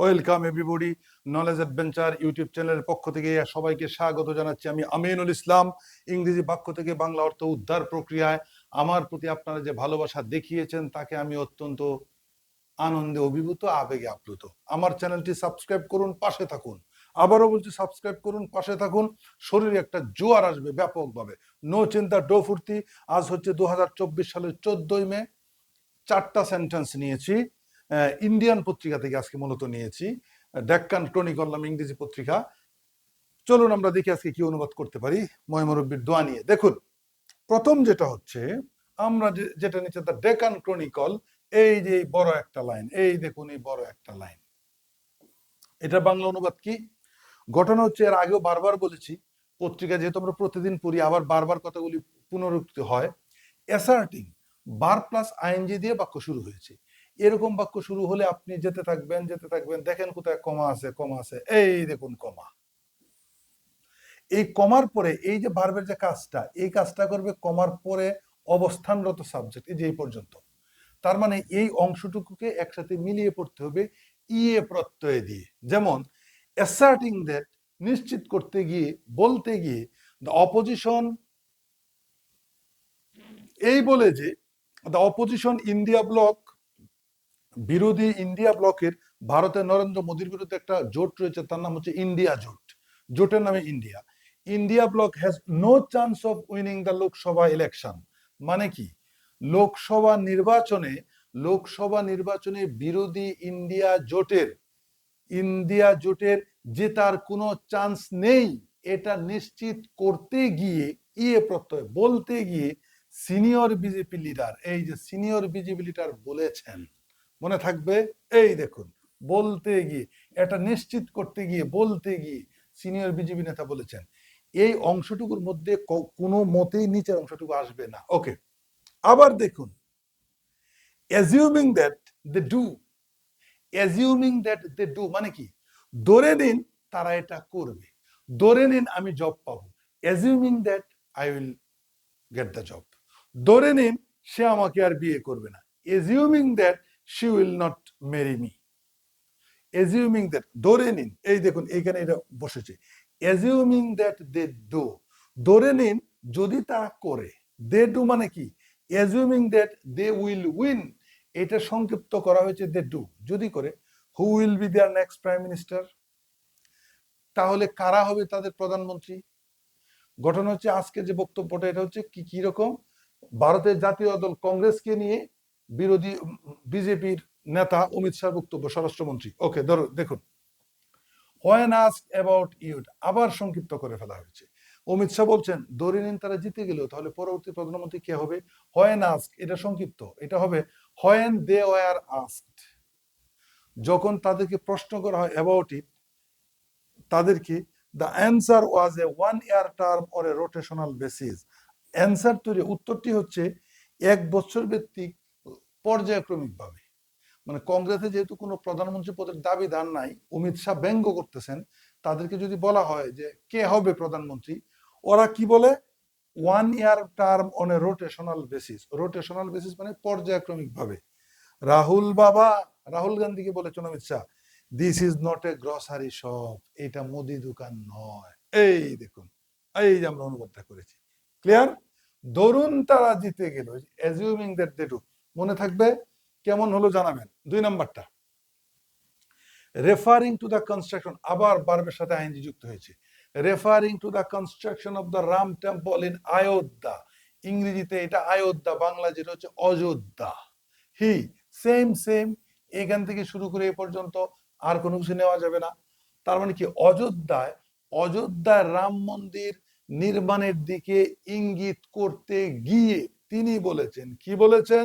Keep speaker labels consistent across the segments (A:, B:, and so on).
A: Welcome everybody Knowledge Adventure YouTube চ্যানেলের পক্ষ থেকে সবাইকে স্বাগত জানাচ্ছি আমি আমিনুল ইসলাম, ইংরেজি বাক্য থেকে বাংলা অর্থ উদ্ধার প্রক্রিয়ায়। আমার প্রতি আপনারা যে ভালোবাসা দেখিয়েছেন, তাকে আমি অত্যন্ত আনন্দে অভিভূত, আবেগে আপ্লুত। আমার চ্যানেলটি সাবস্ক্রাইব করুন, পাশে থাকুন। আবারও বলছি, সাবস্ক্রাইব করুন, পাশে থাকুন। শরীরে একটা জোয়ার আসবে ব্যাপকভাবে। নো চিন্তা ডো ফুর্তি। আজ হচ্ছে দু হাজার চব্বিশ সালের চোদ্দই মে। চারটা সেন্টেন্স নিয়েছি। ইন্ডিয়ান পত্রিকা থেকে আজকে মূলত নিয়েছি। ডেক্কান ক্রনিকল নাম ইংরেজি পত্রিকা। চলুন আমরা দেখি আজকে কি অনুবাদ করতে পারি ময়মরব্বির দোয়া নিয়ে। দেখুন, প্রথম যেটা হচ্ছে, আমরা যেটা নিচ্ছে দ্য ডেকান ক্রনিকল, এই যে বড় একটা লাইন, এই দেখুন এই বড় একটা লাইন। এটা বাংলা অনুবাদ কি? ঘটনা হচ্ছে এর আগেও বারবার বলেছি, পত্রিকা যেহেতু আমরা প্রতিদিন পড়ি, আবার বারবার কথাগুলি পুনরুক্তি হয় অ্যাসার্টিং বার প্লাস আইএনজি দিয়ে বাক্য শুরু হয়েছে। এরকম বাক্য শুরু হলে আপনি যেতে থাকবেন যেতে থাকবেন। দেখেন কোথায় কমা আছে কমা আছে। এই দেখুন কমা। এই কমার পরে এই যে বারবের যে কাজটা, এই কাজটা করবে কমার পরে অবস্থানরত সাবজেক্ট এই যে এই পর্যন্ত। তার মানে এই অংশটুকুকে একসাথে মিলিয়ে পড়তে হবে ইয়ে প্রত্যয় দিয়ে। যেমন অ্যাসার্টিং দ্যাট নিশ্চিত করতে গিয়ে, বলতে গিয়ে দ্য অপোজিশন এই বলে যে দ্য অপোজিশন ইন্ডিয়া ব্লক বিরোধী ইন্ডিয়া ব্লকের ভারতের নরেন্দ্র মোদীর বিরুদ্ধে একটা জোট রয়েছে, তার নাম হচ্ছে ইন্ডিয়া জোট। জোটের নামে India. India bloc has no chance of winning the Lok Sabha election মানে কি? লোকসভা নির্বাচনে লোকসভা নির্বাচনে বিরোধী ইন্ডিয়া জোটের ইন্ডিয়া জোটের জেতার কোনো চান্স নেই। এটা নিশ্চিত করতে গিয়ে ইয়ে প্রত্যয় বলতে গিয়ে সিনিয়র বিজেপি লিডার এই যে সিনিয়র বিজেপি লিডার বলেছেন মনে থাকবে, এই দেখুন, বলতে গিয়ে, এটা নিশ্চিত করতে গিয়ে, বলতে গিয়ে সিনিয়র বিজেপি নেতা বলেছেন, এই অংশটুকুর মধ্যে কোনো মতেই নিচের অংশটুকু আসবে না। ওকে আবার দেখুন assuming that they do assuming that they do মানে কি? ধরে নিন তারা এটা করবে, ধরে নিন আমি জব পাবো assuming that I will get the job ধরে নিন সে আমাকে আর বিয়ে করবে না assuming that she will not marry me assuming that ধরে নিন, এই দেখুন, এইখানে এটা বসেছে। অ্যাজিউমিং দ্যাট দে ডু ধরে নিন, যদি তারা করে দে ডু মানে কি? Assuming that they will win এটা সংক্ষিপ্ত করা হয়েছে দে ডু যদি করে who will be there next prime minister তাহলে কারা হবে তাদের প্রধানমন্ত্রী? ঘটনা হচ্ছে, আজকে যে বক্তব্যটা, এটা হচ্ছে কি কি রকম? ভারতের জাতীয় দল, কংগ্রেসকে নিয়ে বিরোধী বিজেপির নেতা অমিত শাহ বক্তব্য স্বরাষ্ট্রমন্ত্রী। ওকে, ধরো, দেখুন। হোয়েন আস্ক অ্যাবাউট ইউড আবার সংক্ষিপ্ত করে ফেলা হয়েছে। অমিত শাহ বলছেন ধরে নিন, তারা জিতে গেল তাহলে পরবর্তী প্রধানমন্ত্রী কে হবে? হোয়েন আস্ক এটা সংক্ষিপ্ত। এটা হবে হোয়েন দে ওয়ার আস্কড যখন তাদেরকে প্রশ্ন করা হয় অ্যাবাউট ইট তাদেরকে the answer was a one year term or a rotational basis answer তৈরি উত্তরটি হচ্ছে, এক বছর ভিত্তিক পর্যায়ক্রমিক ভাবে মানে কংগ্রেসে যেহেতু কোনো প্রধানমন্ত্রী পদের দাবিদার নাই, অমিত শাহ ব্যঙ্গ করতেছেন, তাদেরকে যদি বলা হয় যে কে হবে প্রধানমন্ত্রী, ওরা কি বলে? One year term on a rotational basis rotational basis মানে পর্যায়ক্রমিক ভাবে রাহুল বাবা, রাহুল গান্ধীকে বলেছেন Amit Shah this is not a grocery shop এটা মুদি দোকান নয়। এই দেখুন, এই যে আমরা অনুবাদটা করেছি। ক্লিয়ার ধরুন তারা জিতে গেল অ্যাজিউমিং দ্যাট দে ডু মনে থাকবে, কেমন হলো জানাবেন। দুই নাম্বারটা। রেফারিং টু দ্য কনস্ট্রাকশন আবার বার্বের সাথে আইনজি যুক্ত হয়েছে। Referring to the construction of the Ram temple in Ayodhya ইংরেজিতে এটা আয়োধ্যা বাংলা যেটা হচ্ছে অযোধ্যা। হি সেম সেম এখান থেকে শুরু করে এ পর্যন্ত আর কোনো কিছু নেওয়া যাবে না। তার মানে কি? অযোধ্যায় অযোধ্যায় রাম মন্দির নির্মাণের দিকে ইঙ্গিত করতে গিয়ে তিনি বলেছেন, কি বলেছেন?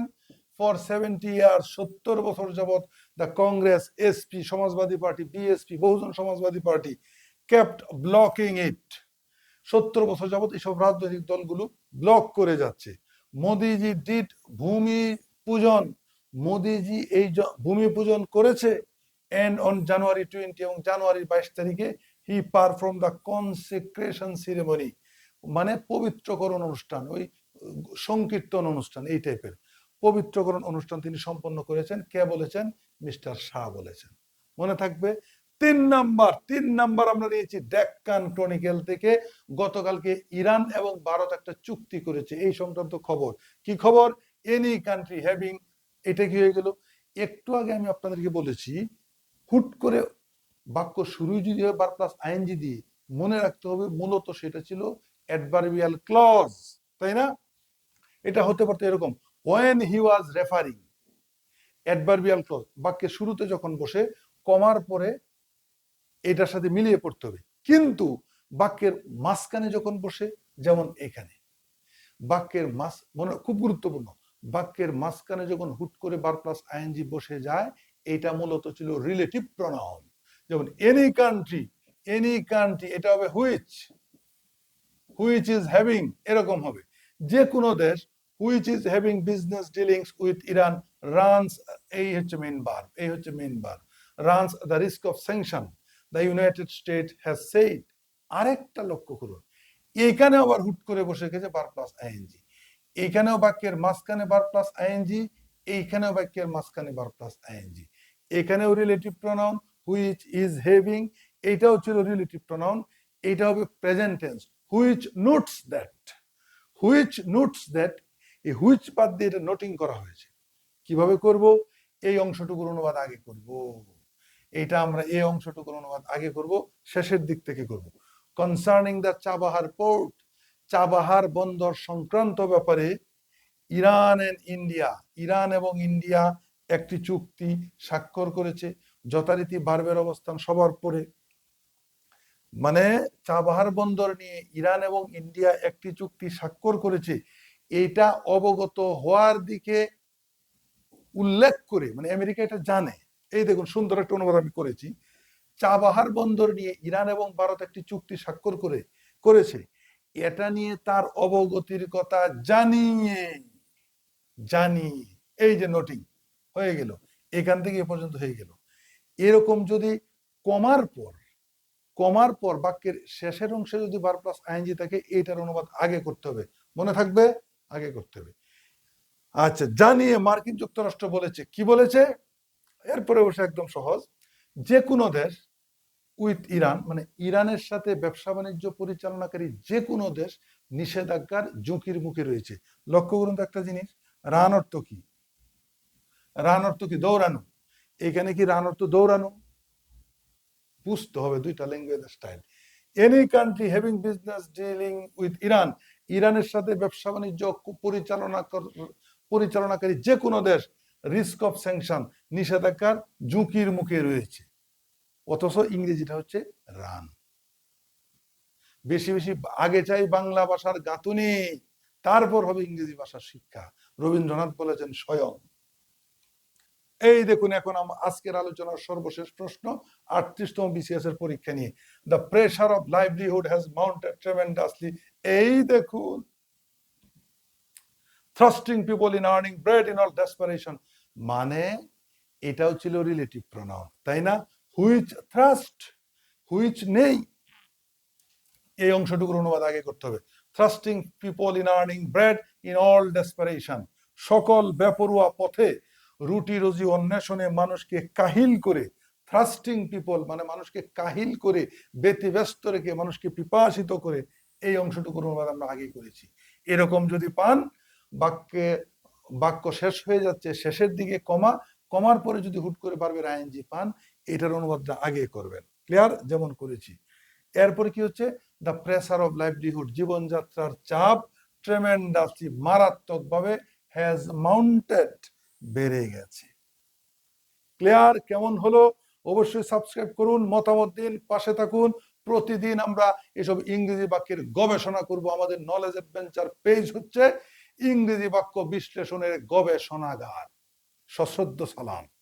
A: ফর সেভেন্টি ইয়ার সত্তর বছর যাবৎ the Congress SP Samajwadi party BSP Bahujan Samajwadi party kept blocking it সত্তর বছর যাবৎ এইসব রাজনৈতিক দলগুলো ব্লক করে যাচ্ছে। মোদিজি ডিড ভূমি পূজন। মোদিজি এই ভূমি পূজন করেছে এন্ড অন জানুয়ারি টোয়েন্টি এবং জানুয়ারির বাইশ তারিখে হি পারফর্ম দ্য কনসেক্রেশন সিরেমনি মানে পবিত্রকরণ অনুষ্ঠান, ওই সংকীর্তন অনুষ্ঠান, এই টাইপের পবিত্রকরণ অনুষ্ঠান তিনি সম্পন্ন করেছেন। কে বলেছেন? মিস্টার শাহ বলেছেন। মনে থাকবে, তিন নাম্বার তিন নাম্বার আমরা নিয়েছি ডেক্কান ক্রনিকেল থেকে। গতকালকে ইরান এবং ভারত একটা চুক্তি করেছে। এই সংক্রান্ত খবর। কি খবর? এনি কান্ট্রি হ্যাভিং এটা কি হয়ে গেল? একটু আগে আমি আপনাদেরকে বলেছি, হুট করে বাক্য শুরু যদি হয়, বার প্লাস আইএনজি দিয়ে মনে রাখতে হবে, মূলত সেটা ছিল অ্যাডভার্বিয়াল ক্লজ তাই না? এটা হতে পারতো এরকম। When he was referring adverbial clause বাক্যের শুরুতে যখন বসে, কমার পরে এটার সাথে মিলিয়ে পড়তে হবে। কিন্তু বাক্যের মাঝখানে যখন বসে, যেমন এখানে, বাক্যের মাস মনে, খুব গুরুত্বপূর্ণ, বাক্যের মাঝখানে যখন হুট করে বার প্লাস আইএনজি বসে যায়, এটা মূলত ছিল রিলেটিভ প্রনাউন যেমন এনি কান্ট্রি এনি কান্ট্রি এটা হবে হুইচ হুইচ ইজ হ্যাভিং এরকম হবে। যে কোনো দেশ which is having business dealings with Iran runs এই হচ্ছে মেইন বার এই হচ্ছে main bar runs the risk of sanction the United State has said আরেকটা লক্ষ্য করুন। এখানে আবার হুট করে বসে গেছে বার প্লাস আইএনজি এখানেও বাক্যের মাঝখানে বার প্লাস আইএনজি এইখানেও বাক্যের মাঝখানে বার প্লাস আইএনজি এখানেও relative pronoun which is having এইটাও ছিল রিলেটিভ প্রনাউন এটা হবে present tense which notes that which notes that এই হুইচ বাদ দিয়ে এটা নোটিং করা হয়েছে। কীভাবে করব? এই অংশটুকুর অনুবাদ আগে করব। এটা আমরা এই অংশটুকুর অনুবাদ আগে করব, শেষের দিক থেকে করব। Concerning the Chabahar port Chabahar বন্দর সংক্রান্ত ব্যাপারে ইরান এন্ড ইন্ডিয়া ইরান এবং ইন্ডিয়া একটি চুক্তি স্বাক্ষর করেছে। যথারীতি বার্বের অবস্থান সবার পরে। মানে চাবাহার বন্দর নিয়ে ইরান এবং ইন্ডিয়া একটি চুক্তি স্বাক্ষর করেছে। এটা অবগত হওয়ার দিকে উল্লেখ করে মানে আমেরিকা এটা জানে। এই দেখুন, সুন্দর একটা অনুবাদ আমি করেছি। চাবাহার বন্দর নিয়ে ইরান এবং ভারত একটি চুক্তি স্বাক্ষর করে, করেছে। এটা নিয়ে তার অবগতির কথা জানিয়ে জানি এই যে নোটিং হয়ে গেল। এখান থেকে এ পর্যন্ত হয়ে গেল। এরকম যদি কমার পর কমার পর বাক্যের শেষের অংশে যদি বার প্লাস আইনজি থাকে এইটার অনুবাদ আগে করতে হবে। মনে থাকবে? আগে করতে হবে। আচ্ছা জানিয়ে মার্কিন যুক্তরাষ্ট্র বলেছে, কি বলেছে? এরপরে বসে একদম সহজ। যে কোনো দেশ উইথ ইরান মানে ইরানের সাথে ব্যবসা বাণিজ্য পরিচালনাকারী যে কোনো দেশ নিষেধাজ্ঞার ঝুঁকির মুখে রয়েছে। লক্ষ্য করুন তো একটা জিনিস, রান অর্থ কি? রান অর্থ কি? দৌড়ানো। এখানে কি রান অর্থ দৌড়ানো? বুঝতে হবে দুইটা language style. Any country having business dealing with Iran ইরানের সাথে ব্যবসা বাণিজ্য পরিচালনা পরিচালনাকারী যে কোনো দেশ রিস্ক অফ স্যাংশন নিষেধাজ্ঞার ঝুঁকির মুখে রয়েছে। অথচ ইংরেজিটা হচ্ছে রান বেশি বেশি আগে চাই বাংলা ভাষার গাঁথুনি, তারপর হবে ইংরেজি ভাষার শিক্ষা। রবীন্দ্রনাথ বলেছেন স্বয়ং। এই দেখুন এখন আজকের আলোচনার সর্বশেষ প্রশ্ন, আটত্রিশতম বিসিএস এর পরীক্ষা নিয়ে। The pressure of livelihood has mounted tremendously এই দেখুন। Thrusting people in earning bread in all desperation মানে এটাও ছিল রিলেটিভ প্রনাউন তাই না? হুইচ থ্রাস্ট হুইচ নেই। এই অংশটুকুর অনুবাদ আগে করতে হবে। Thrusting people in earning bread in all desperation সকল বেপরুয়া পথে রুটি রুজি অন্বেষণে মানুষকে কাহিল করে থ্রাস্টিং পিপল মানে মানুষকে কাহিল করে, ব্যতিব্যস্ত রেখে মানুষকে পিপাসিত করে, এই অংশটুকুর অনুবাদ আমরা আগেই করেছি। এরকম যদি পান, বাক্যে, বাক্য শেষ হয়ে যাচ্ছে, শেষের দিকে কমা, কমার পরে যদি হুট করে পারবেন আইএনজি পান, এটার অনুবাদটা আগে করবেন। ক্লিয়ার? যেমন করেছি। এরপরে কি হচ্ছে? দ্য প্রেসার অফ লাইভলিহুড জীবনযাত্রার চাপ ট্রেমেন্ডাসলি মারাত্মকভাবে হ্যাজ মাউন্টেড বেড়ে গেছে। ক্লিয়ার কেমন হলো অবশ্যই সাবস্ক্রাইব করুন, মতামত দিন, পাশে থাকুন। প্রতিদিন আমরা এসব ইংরেজি বাক্যের গবেষণা করব। আমাদের নলেজ অ্যাডভেঞ্চার পেজ হচ্ছে ইংরেজি বাক্য বিশ্লেষণের গবেষণাগার। সশ্রদ্ধ সালাম।